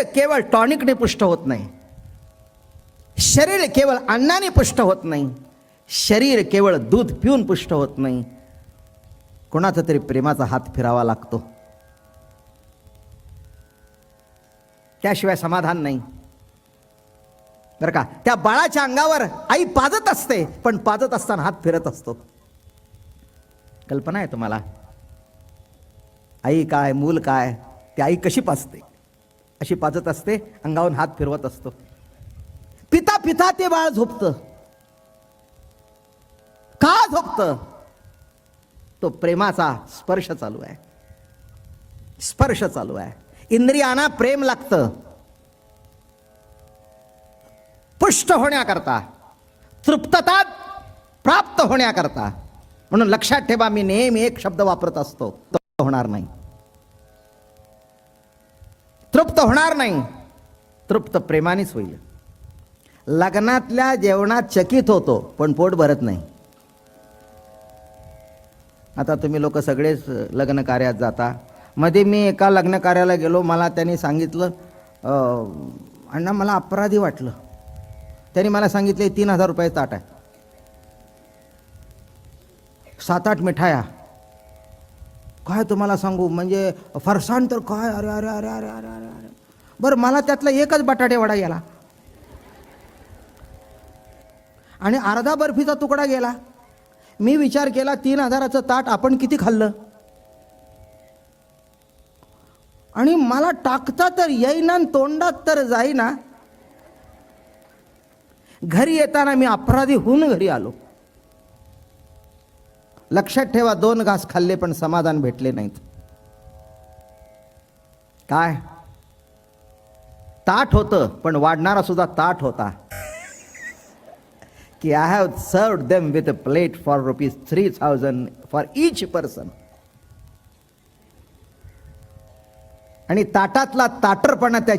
शरीर केवळ टॉनिकने पुष्ट होत नाही. शरीर केवळ अन्नाने पुष्ट होत नाही. शरीर केवळ दूध पिऊन पुष्ट होत नाही. कोणाचा तरी प्रेमाचा हात फिरावा लागतो. त्याशिवाय समाधान नाही. बरं का? त्या बाळाच्या अंगावर आई पाजत असते पण पाजत असताना हात फिरत असतो. कल्पना आहे तुम्हाला? आई काय मूल काय? ती आई कशी पाजते? अशी पाजत असते अंगावरून हात फिरवत असतो. पिता पिता ते बाळ झोपतं. का झोपतं? तो प्रेमाचा स्पर्श चालू आहे. स्पर्श चालू आहे. इंद्रियांना प्रेम लागतं. पुष्ट होण्याकरता तृप्तता प्राप्त होण्याकरता म्हणून लक्षात ठेवा मी नेहमी एक शब्द वापरत असतो तो होणार नाही. तृप्त होणार नाही. तृप्त प्रेमानेच होईल. लग्नातल्या जेवणात चकित होतो पण पोट भरत नाही. आता तुम्ही लोक सगळेच लग्न कार्यात जाता. मध्ये मी एका लग्न कार्याला गेलो मला त्यांनी सांगितलं अं, अण्णा मला अपराधी वाटलं. त्यांनी मला सांगितले तीन हजार रुपये ताट आहे. सात आठ मिठाया. काय तुम्हाला सांगू? म्हणजे फरसाण तर काय? अरे अरे अरे अरे अरे अरे बरं मला त्यातला एकच बटाटेवडा गेला. आणि अर्धा बर्फीचा तुकडा गेला. मी विचार केला तीन हजाराचं ताट आपण किती खाल्लं? आणि मला टाकता तर येईना आणि तोंडात तर जाईना. घरी येताना मी अपराधी होऊन घरी आलो. लक्षात ठेवा दोन घास खाल्ले पण समाधान भेटले नाहीत. काय? ताट होतं पण वाढणारा सुद्धा ताट होता. की I have served them with a plate for rupees three thousand for each person आणि ताटातला ताटरपणा त्याच्या